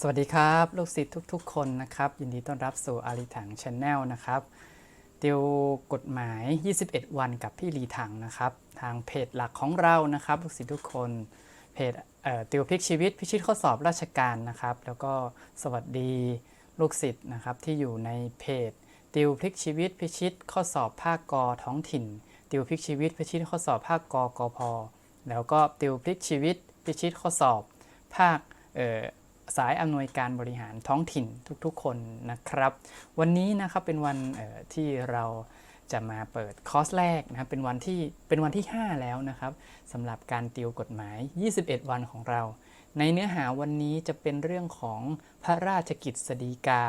สวัสดีครับ ลูกศิษย์ทุกๆ คนนะครับ ยินดีต้อนรับสู่อาลีถังช n แนลนะครับติวกฎหมาย 21 วันกับพี่ลีถังนะครับ ทางเพจหลักของเรานะครับ ลูกศิษย์ทุกคนเพจเติวพลิกชีวิตพิชิตข้อสอบราชการนะครับ แล้วก็สวัสดีลูกศิษย์นะครับที่อยู่ในเพจ ติวพลิกชีวิตพิชิตข้อสอบภาคกอท้องถิ่น ติวพลิกชีวิตพิชิตข้อสอบภาคกอกพแล้วก็ติวพลิกชีวิตพิชิตข้อสอบภาคเอ่อ สายอำนวยการบริหารท้องถิ่นทุกๆ คนนะครับ วันนี้นะครับเป็นวันที่เราจะมาเปิดคอร์สแรกนะครับเป็นวันที่เป็นวันที่ 5 แล้วนะครับสำหรับการติวกฎหมาย 21 วันของเรา ในเนื้อหาวันนี้จะเป็นเรื่องของพระราชกิจสฎีกา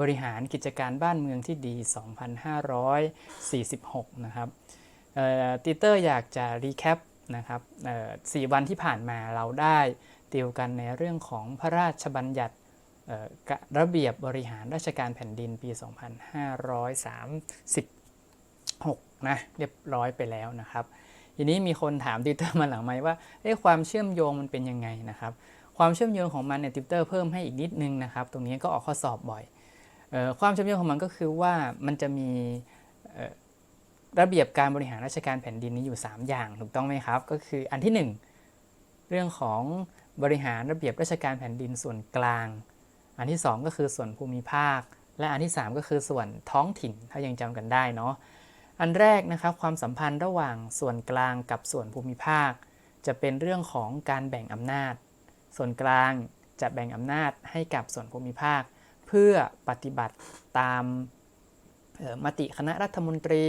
บริหารกิจการบ้านเมืองที่ดี 2546 นะครับติเตอร์อยากจะรีแคปนะครับสี่วันที่ผ่านมาเราได้ ติวกันในเรื่องของพระราชบัญญัติระเบียบบริหารราชการแผ่นดินปี 2536 นะเรียบร้อยไปแล้วนะครับ ทีนี้มีคนถามติวเตอร์มาหลังไหมว่าเอ๊ะความเชื่อมโยงมันเป็นยังไงนะครับ ความเชื่อมโยงของมันเนี่ยติวเตอร์เพิ่มให้อีกนิดนึงนะครับ ตรงนี้ก็ออกข้อสอบบ่อยออความเชื่อมโยงของมันก็คือว่ามันจะมีระเบียบการบริหารราชการแผ่นดินนี้อยู่ 3 อย่างถูกต้องไหมครับ ก็คืออันที่ 1 เรื่องของ บริหารระเบียบราชการแผ่นดินส่วนกลาง อันที่ 2 ก็คือส่วนภูมิภาค และอันที่ 3 ก็คือส่วนท้องถิ่นถ้ายังจำกันได้เนาะอันแรกนะครับความสัมพันธ์ระหว่างส่วนกลางกับส่วนภูมิภาค จะเป็นเรื่องของการแบ่งอำนาจ ส่วนกลางจะแบ่งอำนาจให้กับส่วนภูมิภาค เพื่อปฏิบัติตามมติคณะรัฐมนตรี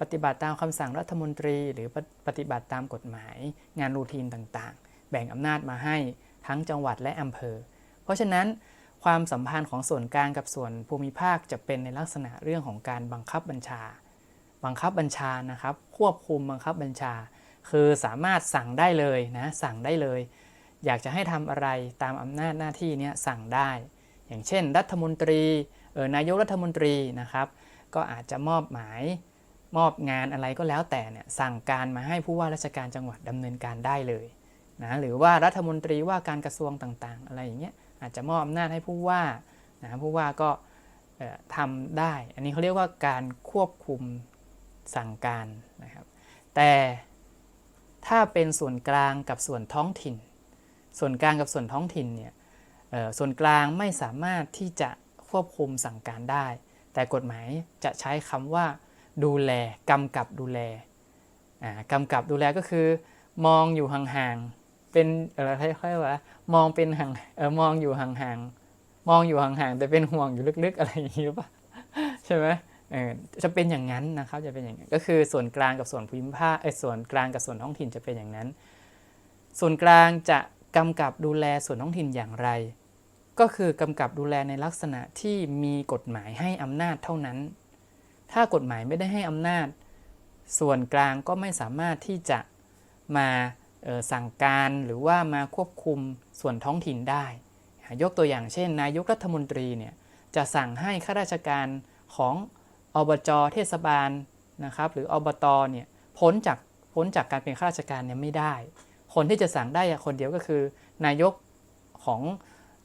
ปฏิบัติตามคำสั่งรัฐมนตรี หรือปฏิปฏิบัติตามกฎหมายงานรูทีนต่างๆ แบ่งอำนาจมาให้ทั้งจังหวัดและอำเภอ เพราะฉะนั้นความสัมพันธ์ของส่วนกลางกับส่วนภูมิภาคจะเป็นในลักษณะเรื่องของการบังคับบัญชา บังคับบัญชานะครับ ควบคุมบังคับบัญชา คือสามารถสั่งได้เลยนะสั่งได้เลย อยากจะให้ทำอะไรตามอำนาจหน้าที่เนี้สั่งได้ อย่างเช่น รัฐมนตรีเออนายกรัฐมนตรีนะครับ ก็อาจจะมอบหมายมอบงานอะไรก็แล้วแต่เนี่ยสั่งการมาให้ผู้ว่าราชการจังหวัดดำเนินการได้เลย นะหรือว่ารัฐมนตรีว่าการกระทรวงต่างๆ อะไรอย่างเงี้ยอาจจะมอบอำนาจให้ผู้ว่านะผู้ว่าก็ทำได้ อันนี้เขาเรียกว่าการควบคุมสั่งการนะครับ แต่ถ้าเป็นส่วนกลางกับส่วนท้องถิ่น ส่วนกลางกับส่วนท้องถิ่นเนี่ยส่วนกลางไม่สามารถที่จะควบคุมสั่งการได้ แต่กฎหมายจะใช้คำว่าดูแลกำกับดูแลกำกับดูแลก็คือ มองอยู่ห่างๆ เป็นเออค่อยๆว่า มองเป็นห่างเออมองอยู่ห่างๆมองอยู่ห่างๆแต่เป็นห่วงอยู่ลึกๆ อะไรอย่างนี้หรือเปล่าใช่ไหมเออจะเป็นอย่างนั้นนะครับจะเป็นอย่างนั้นก็คือส่วนกลางกับส่วนภูมิภาคเออส่วนกลางกับส่วนท้องถิ่นจะเป็นอย่างนั้น ส่วนกลางจะกำกับดูแลส่วนท้องถิ่นอย่างไร ก็คือกำกับดูแลในลักษณะที่มีกฎหมายให้อำนาจเท่านั้น ถ้ากฎหมายไม่ได้ให้อำนาจ ส่วนกลางก็ไม่สามารถที่จะมา สั่งการหรือว่ามาควบคุมส่วนท้องถิ่นได้ ยกตัวอย่างเช่น นายกรัฐมนตรีเนี่ยจะสั่งให้ข้าราชการของอบจเทศบาลนะครับหรืออบตเนี่ยพ้นจากพ้นจากการเป็นข้าราชการเนี่ยไม่ได้ คนที่จะสั่งได้คนเดียวก็คือ นายกของ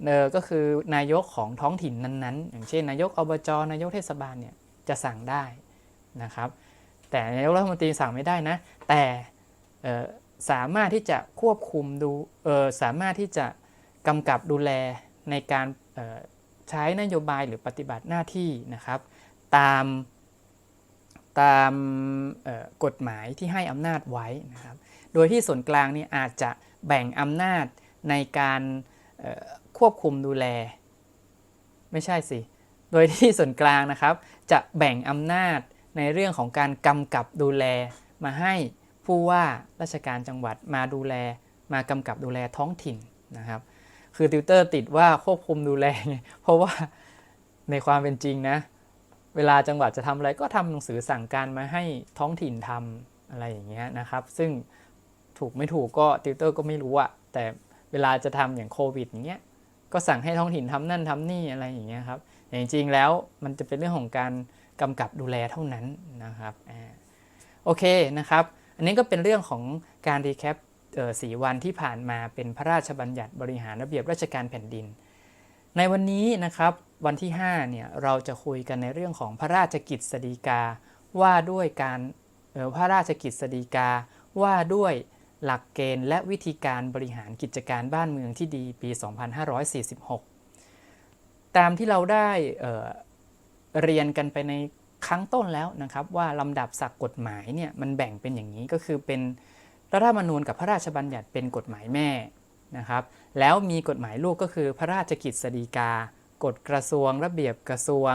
เออก็คือนายกของท้องถิ่นนั้นๆ อย่างเช่น นายกอบจนายกเทศบาลเนี่ยจะสั่งได้นะครับ แต่นายกรัฐมนตรีสั่งไม่ได้นะ แต่ สามารถที่จะควบคุมดูเออสามารถที่จะกำกับดูแลในการใช้นโยบายหรือปฏิบัติหน้าที่นะครับ ตามตามกฎหมายที่ให้อำนาจไว้นะครับ โดยที่ส่วนกลางนี่อาจจะแบ่งอำนาจในการควบคุมดูแล ไม่ใช่สิ โดยที่ส่วนกลางนะครับ จะแบ่งอำนาจในเรื่องของการกำกับดูแลมาให้ ผู้ว่าราชการจังหวัดมาดูแลมากำกับดูแลท้องถิ่นนะครับ คือติวเตอร์ติดว่าควบคุมดูแลไงเพราะว่าในความเป็นจริงนะ เวลาจังหวัดจะทำอะไรก็ทำหนังสือสั่งการมาให้ท้องถิ่นทำอะไรอย่างเงี้ยนะครับ ซึ่งถูกไม่ถูกก็ติวเตอร์ก็ไม่รู้อะแต่เวลาจะทำอย่างโควิดอย่างเงี้ยก็สั่งให้ท้องถิ่นทำนั่นทำนี่อะไรอย่างเงี้ยครับแต่จริงๆแล้วมันจะเป็นเรื่องของการกำกับดูแลเท่านั้นนะครับโอเคนะครับ อันนี้ก็เป็นเรื่องของการรีแคปสีวันที่ผ่านมาเป็นพระราชบัญญัติบริหารระเบียบราชการแผ่นดิน ในวันนี้นะครับวันที่5เนี่ยเราจะคุยกันในเรื่องของพระราชกิจสฎีกาว่าด้วยการพระราชกิจสฎีกาว่าด้วยหลักเกณฑ์และวิธีการบริหารกิจการบ้านเมืองที่ดีปี 2546 ตามที่เราได้เเรียนกันไปใน ครั้งต้นแล้วนะครับว่าลำดับศักกฎหมายเนี่ยมันแบ่งเป็นอย่างนี้ก็คือเป็นรัฐธรรมนูญกับพระราชบัญญัติเป็นกฎหมายแม่นะครับแล้วมีกฎหมายลูกก็คือพระราชกิจสฎีกากฎกระทรวง ระเบียบกระทรวง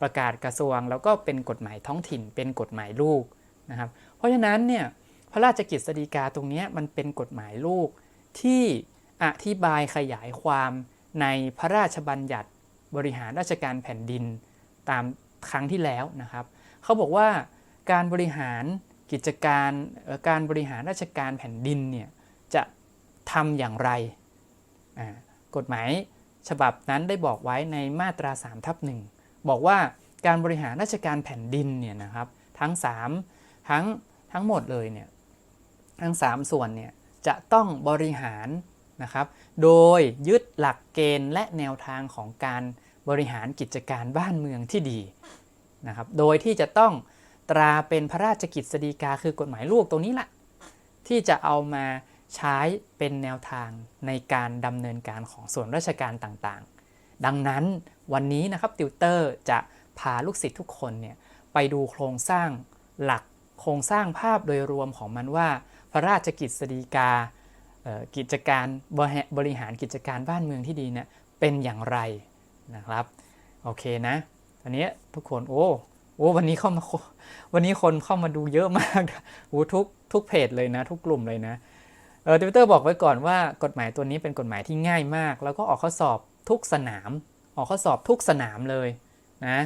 ประกาศกระทรวง แล้วก็เป็นกฎหมายท้องถิ่น เป็นกฎหมายลูกนะครับเพราะฉะนั้นเนี่ยพระราชกิจสฎีกาตรงเนี้ยมันเป็นกฎหมายลูก ที่อธิบายขยายความในพระราชบัญญัติบริหารราชการแผ่นดิน ตาม ครั้งที่แล้วนะครับเขาบอกว่าการบริหารกิจการการบริหารราชการแผ่นดินเนี่ยจะทำอย่างไร กฎหมายฉบับนั้นได้บอกไว้ในมาตรา3ทับหนึ่งบอกว่าการบริหารราชการแผ่นดินเนี่ยนะครับทั้ง 3 ทั้งทั้งหมดเลยเนี่ยทั้ง 3 ส่วนเนี่ยจะต้องบริหารนะครับ โดยยึดหลักเกณฑ์และแนวทางของการ บริหารกิจการบ้านเมืองที่ดีนะครับ โดยที่จะต้องตราเป็นพระราชกิจสฎีกาคือกฎหมายลูกตรงนี้แหละที่จะเอามาใช้เป็นแนวทางในการดำเนินการของส่วนราชการต่างๆ ดังนั้นวันนี้นะครับติวเตอร์จะพาลูกศิษย์ทุกคนเนี่ยไปดูโครงสร้างหลักโครงสร้างภาพโดยรวมของมันว่า พระราชกิจสฎีกากิจการบริหารกิจการบ้านเมืองที่ดีเนี่ยเป็นอย่างไร นะครับ โอเคนะอันนี้ทุกคนโอ้โอ้วันนี้เข้ามาวันนี้คนเข้ามาดูเยอะมากโอ้ทุกทุกเพจเลยนะ ทุกกลุ่มเลยนะเออทวิตเตอร์บอกไว้ก่อนว่ากฎหมายตัวนี้เป็นกฎหมายที่ง่ายมาก แล้วก็ออกข้อสอบทุกสนาม ออกข้อสอบทุกสนามเลยนะ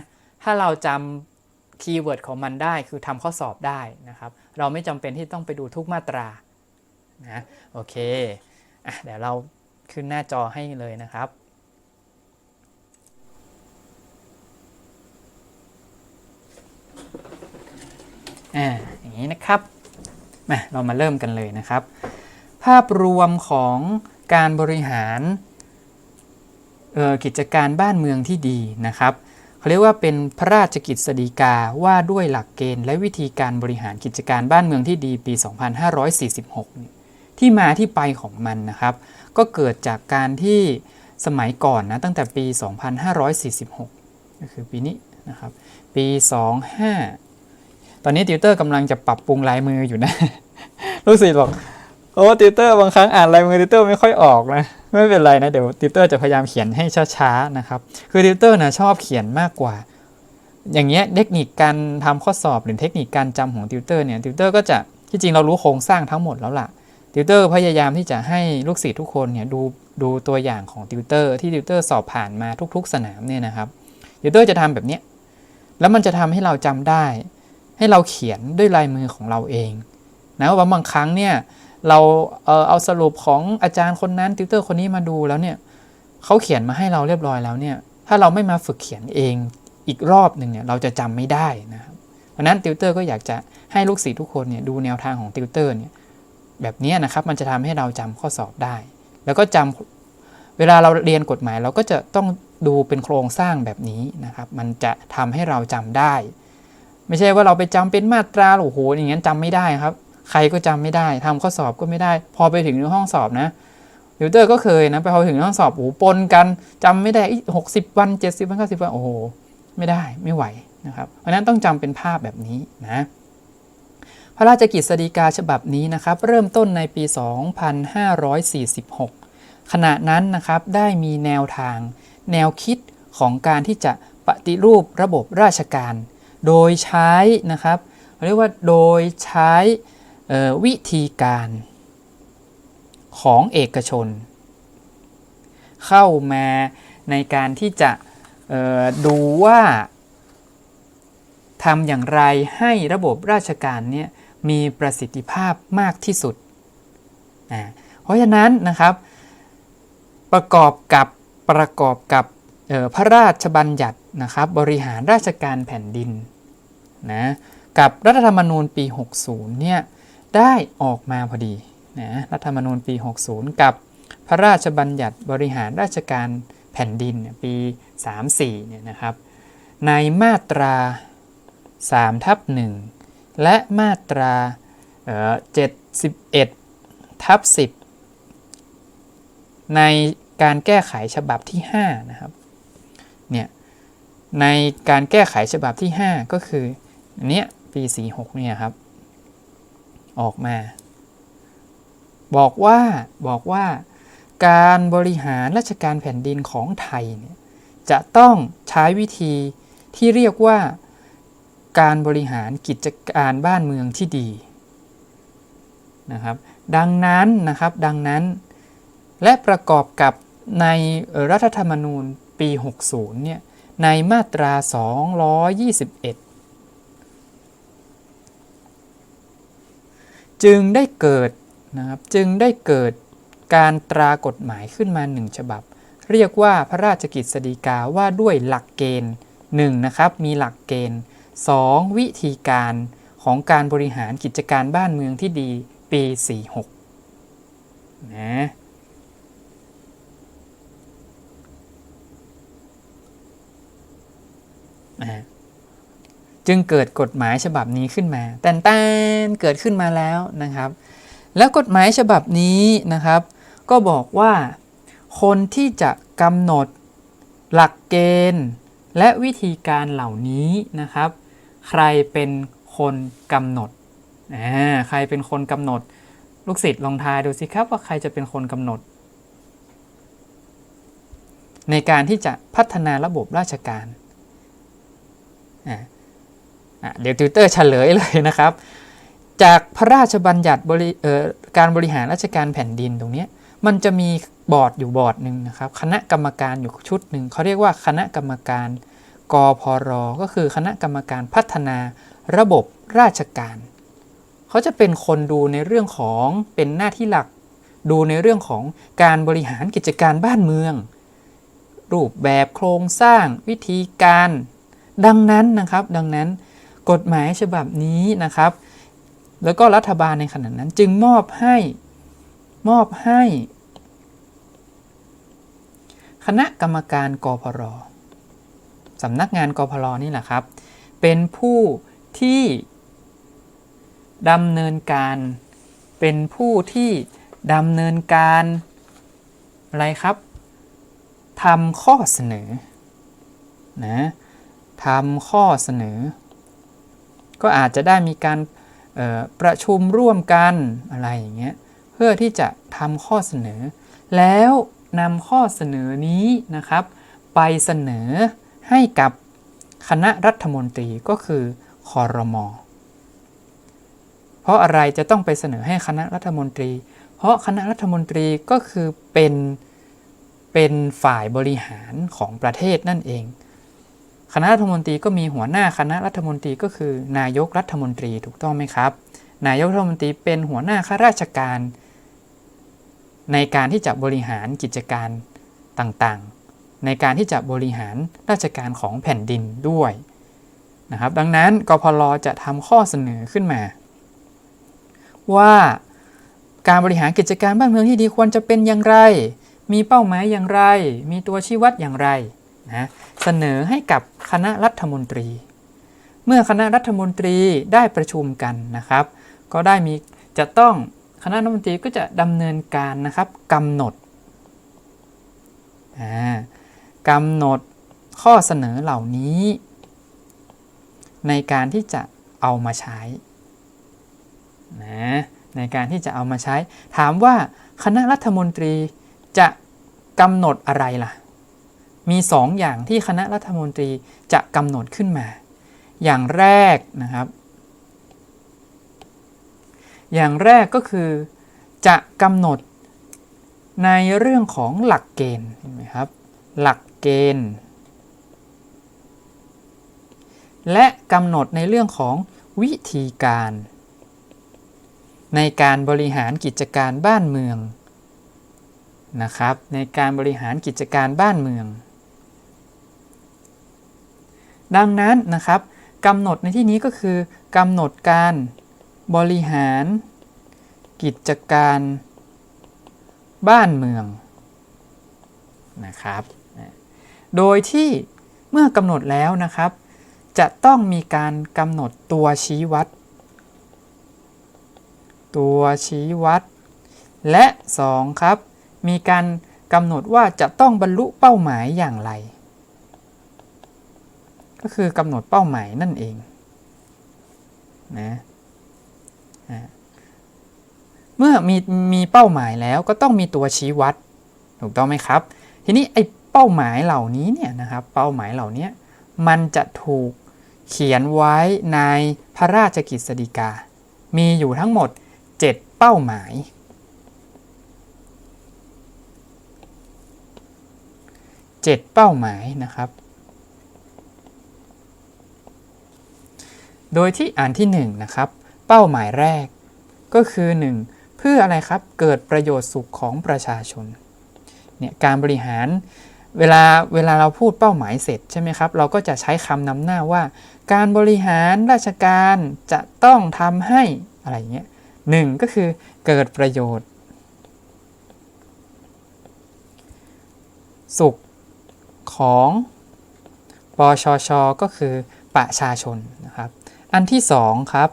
ถ้าเราจำคีย์เวิร์ดของมันได้คือทำข้อสอบได้นะครับ เราไม่จำเป็นที่ต้องไปดูทุกมาตรานะโอเคอะเดี๋ยวเราขึ้นหน้าจอให้เลยนะครับ อ่าอย่างนี้นะครับมาเรามาเริ่มกันเลยนะครับ ภาพรวมของการบริหารออกิจการบ้านเมืองที่ดีนะครับเขาเรียกว่าเป็นพระราชกิจสฎีกาว่าด้วยหลักเกณฑ์ และวิธีการบริหารกิจการบ้านเมืองที่ดีปี 2546นี่ที่มาที่ไปของมันนะครับ ก็เกิดจากการที่สมัยก่อนนะตั้งแต่ปี 2546 ก็คือปีนี้นะครับ ปี 25 ตอนนี้ติวเตอร์กำลังจะปรับปรุงลายมืออยู่นะ ลูกศิษย์บอกโอ้ติวเตอร์บางครั้งอ่านลายมือติวเตอร์ไม่ค่อยออกนะไม่เป็นไรนะเดี๋ยวติวเตอร์จะพยายามเขียนให้ช้าๆนะครับ คือติวเตอร์นะชอบเขียนมากกว่า อย่างเงี้ยเทคนิคการทำข้อสอบหรือเทคนิคการจำของติวเตอร์เนี่ยติวเตอร์ก็จะที่จริงเรารู้โครงสร้างทั้งหมดแล้วล่ะติวเตอร์พยายามที่จะให้ลูกศิษย์ทุกคนเนี่ยดูดูตัวอย่างของติวเตอร์ที่ติวเตอร์สอบผ่านมาทุก ๆ สนามเนี่ยนะครับติวเตอร์จะทำแบบเนี้ยแล้วมันจะทำให้เราจำได้ ให้เราเขียนด้วยลายมือของเราเองนะว่าบางครั้งเนี่ยเราเออเอาสรุปของอาจารย์คนนั้นติวเตอร์คนนี้มาดูแล้วเนี่ยเขาเขียนมาให้เราเรียบร้อยแล้วเนี่ยถ้าเราไม่มาฝึกเขียนเองอีกรอบหนึ่งเนี่ยเราจะจำไม่ได้นะครับเพราะนั้นติวเตอร์ก็อยากจะให้ลูกศิษย์ทุกคนเนี่ยดูแนวทางของติวเตอร์เนี่ยแบบนี้นะครับมันจะทำให้เราจำข้อสอบได้ แล้วก็จำเวลาเราเรียนกฎหมายเราก็จะต้องดูเป็นโครงสร้างแบบนี้นะครับ มันจะทำให้เราจำได้ ไม่ใช่ว่าเราไปจำเป็นมาตราโอ้โหอย่างนั้นจำไม่ได้ครับ ใครก็จำไม่ได้ทำข้อสอบก็ไม่ได้ พอไปถึงในห้องสอบนะติวเตอร์ก็เคยนะไปพอถึงห้องสอบโอ้ปนกันจำไม่ได้หกสิบวันเจ็ดสิบวันเก้าสิบวันโอ้โหไม่ได้ไม่ไหวนะครับเพราะนั้นต้องจำเป็นภาพแบบนี้นะพระราชกิจสฎีกาฉบับนี้นะครับ เริ่มต้นในปี 2546 ขณะนั้นนะครับได้มีแนวทาง แนวคิดของการที่จะปฏิรูประบบราชการ โดยใช้นะครับเรียกว่าโดยใช้วิธีการของเอกชน เข้ามาในการที่จะดูว่าทำอย่างไรให้ระบบราชการเนี่ยมีประสิทธิภาพมากที่สุด เพราะฉะนั้นนะครับ ประกอบกับประกอบกับพระราชบัญญัตินะครับบริหารราชการแผ่นดิน นะกับรัฐธรรมนูญปี 60 เนี่ยได้ออกมาพอดีนะรัฐธรรมนูญปี 60 กับพระราชบัญญัติบริหารราชการแผ่นดินปี 34 เนี่ยนะครับ ในมาตรา3ทับ1และมาตราเอ่อ71ทับ10 ในการแก้ไขฉบับที่ 5 นะครับ เนี่ย ในการแก้ไขฉบับที่ 5 ก็คือ อันเนี้ยปี 46 เนี่ยครับ ออกมา บอกว่าบอกว่าการบริหารราชการแผ่นดินของไทยเนี่ยจะต้องใช้วิธีที่เรียกว่าการบริหารกิจการบ้านเมืองที่ดีนะครับ ดังนั้นนะครับดังนั้นและประกอบกับในรัฐธรรมนูญปี 60 เนี่ย ในมาตรา 221 จึงได้เกิดนะครับจึงได้เกิดการตรากฎหมายขึ้นมาหนึ่งฉบับ เรียกว่าพระราชกิจสฎีกาว่าด้วยหลักเกณฑ์ 1 นะครับมีหลักเกณฑ์ 2. วิธีการของการบริหารกิจการบ้านเมืองที่ดีปี 46นะอ่า จึงเกิดกฎหมายฉบับนี้ขึ้นมาแต่แตนเกิดขึ้นมาแล้วนะครับ แล้วกฎหมายฉบับนี้นะครับ ก็บอกว่าคนที่จะกำหนดหลักเกณฑ์ และวิธีการเหล่านี้นะครับ ใครเป็นคนกำหนดอ่าใครเป็นคนกำหนด ลูกศิษย์ลองทายดูสิครับว่าใครจะเป็นคนกำหนด ในการที่จะพัฒนาระบบราชการอ่า เดี๋ยวติวเตอร์เฉลยเลยนะครับ จากพระราชบัญญัติการบริหารราชการแผ่นดินตรงนี้มันจะมีบอร์ดอยู่บอร์ดหนึ่งนะครับ คณะกรรมการอยู่ชุดหนึ่งเขาเรียกว่าคณะกรรมการกพรก็คือคณะกรรมการพัฒนาระบบราชการ เขาจะเป็นคนดูในเรื่องของเป็นหน้าที่หลัก ดูในเรื่องของการบริหารกิจการบ้านเมือง รูปแบบโครงสร้างวิธีการ ดังนั้นนะครับ ดังนั้น กฎหมายฉบับนี้นะครับ แล้วก็รัฐบาลในขณะนั้นจึงมอบให้มอบให้ คณะกรรมการกพรสำนักงานกพรนี่แหละครับ เป็นผู้ที่ดำเนินการเป็นผู้ที่ดำเนินการอะไรครับทำข้อเสนอนะทำข้อเสนอ ก็อาจจะได้มีการประชุมร่วมกันอะไรอย่างเงี้ยเพื่อที่จะทำข้อเสนอ แล้วนำข้อเสนอนี้นะครับ ไปเสนอให้กับคณะรัฐมนตรีก็คือคอรมอเพราะอะไรจะต้องไปเสนอให้คณะรัฐมนตรี เพราะคณะรัฐมนตรีก็คือเป็นเป็นฝ่ายบริหารของประเทศนั่นเอง คณะรัฐมนตรีก็มีหัวหน้าคณะรัฐมนตรีก็คือ นายกรัฐมนตรีถูกต้องไหมครับ นายกรัฐมนตรีเป็นหัวหน้าข้าราชการ ในการที่จะบริหารกิจการต่างๆ ในการที่จะบริหารราชการของแผ่นดินด้วยนะครับดังนั้นกพลจะทำข้อเสนอขึ้นมา ว่าการบริหารกิจการบ้านเมืองที่ดีควรจะเป็นอย่างไร มีเป้าหมายอย่างไร มีตัวชี้วัดอย่างไร นะเสนอให้กับคณะรัฐมนตรี เมื่อคณะรัฐมนตรีได้ประชุมกันนะครับ ก็ได้มีจะต้องคณะรัฐมนตรีก็จะดำเนินการนะครับกำหนดกำหนดข้อเสนอเหล่านี้ ในการที่จะเอามาใช้นะในการที่จะเอามาใช้ ถามว่าคณะรัฐมนตรีจะกำหนดอะไรล่ะ มี2ออย่างที่คณะรัฐมนตรีจะกำหนดขึ้นมา อย่างแรกนะครับ อย่างแรกก็คือจะกำหนดในเรื่องของหลักเกณฑ์เห็นไหมครับ หลักเกณฑ์ และกำหนดในเรื่องของวิธีการ ในการบริหารกิจการบ้านเมืองนะครับในการบริหารกิจการบ้านเมือง ดังนั้นนะครับกำหนดในที่นี้ก็คือกำหนดการบริหาร กิจการ บ้านเมืองนะครับ โดยที่เมื่อกำหนดแล้วนะครับ จะต้องมีการกำหนดตัวชี้วัด ตัวชี้วัด และ 2 ครับ มีการกำหนดว่าจะต้องบรรลุเป้าหมายอย่างไร ก็คือกำหนดเป้าหมายนั่นเองนะเมื่อมีมีเป้าหมายแล้วก็ต้องมีตัวชี้วัด ถูกต้องไหมครับ ทีนี้ไอ้เป้าหมายเหล่านี้เนี่ยนะครับเป้าหมายเหล่านี้มันจะถูกเขียนไว้ในพระราชกฤษฎีกา มีอยู่ทั้งหมด 7 เป้าหมาย 7 เป้าหมายนะครับ โดยที่อันที่1นะครับเป้าหมายแรก ก็คือ 1 เพื่ออะไรครับเกิดประโยชน์สุขของประชาชนเนี่ยการบริหารเวลาเวลาเราพูดเป้าหมายเสร็จใช่ไหมครับเราก็จะใช้คำนำหน้าว่า การบริหารราชการจะต้องทำให้อะไรอย่างเงี้ยหนึ่งก็คือเกิดประโยชน์ สุขของปชช ก็คือประชาชนนะครับ อันที่สองครับ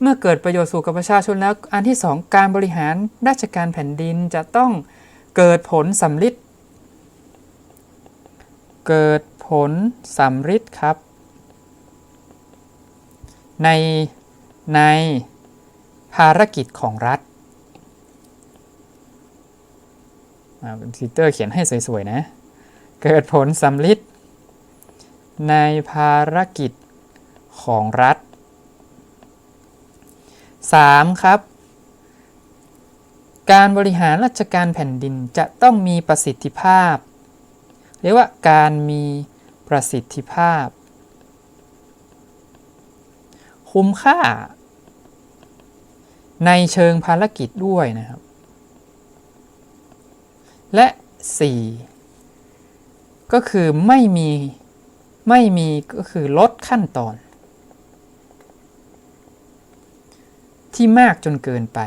เมื่อเกิดประโยชน์สู่กับประชาชนแล้ว อันที่สองการบริหารราชการแผ่นดินจะต้องเกิดผลสำลิดเกิดผลสำลิดครับ ในในภารกิจของรัฐทิเตอร์เขียนให้สวยๆนะ เกิดผลสำลิด ในภารกิจของรัฐ 3. ครับ การบริหารราชการแผ่นดินจะต้องมีประสิทธิภาพ เรียกว่าการมีประสิทธิภาพ คุ้มค่า ในเชิงภารกิจด้วยนะครับ และ 4 ก็คือไม่มี ไม่มีก็คือลดขั้นตอน ที่มากจนเกินไป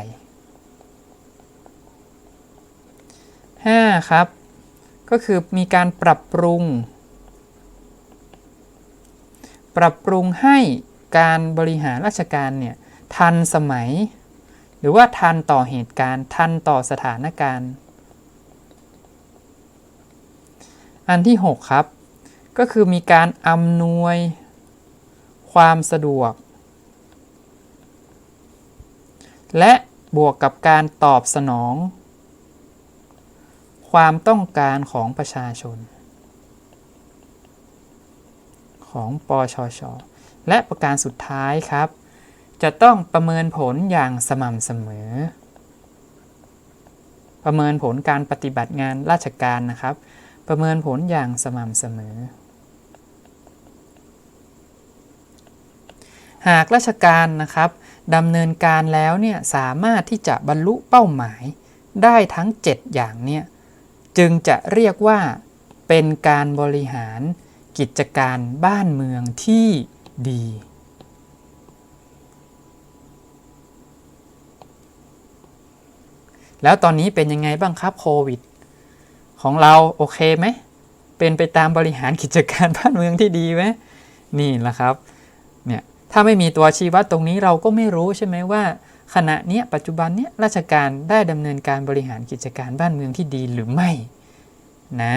5. ครับ ก็คือมีการปรับปรุง ปรับปรุงให้การบริหารราชการเนี่ยทันสมัย หรือว่าทันต่อเหตุการณ์ ทันต่อสถานการณ์ อันที่ 6 ครับ ก็คือมีการอำนวยความสะดวก และบวกกับการตอบสนอง ความต้องการของประชาชน ของปชช และประการสุดท้ายครับ จะต้องประเมินผลอย่างสม่ำเสมอ ประเมินผลการปฏิบัติงานราชการนะครับ ประเมินผลอย่างสม่ำเสมอ หากราชการนะครับดำเนินการแล้วเนี่ยสามารถที่จะบรรลุเป้าหมายได้ทั้ง 7 อย่างเนี่ยจึงจะเรียกว่าเป็นการบริหารกิจการบ้านเมืองที่ดี แล้วตอนนี้เป็นยังไงบ้างครับโควิด ของเราโอเคไหม เป็นไปตามบริหารกิจการบ้านเมืองที่ดีไหมนี่แหละครับ ถ้าไม่มีตัวชี้วัดตรงนี้เราก็ไม่รู้ใช่ไหมว่า ขณะนี้ปัจจุบันนี้ราชการได้ดำเนินการบริหารกิจการบ้านเมืองที่ดีหรือไม่นะ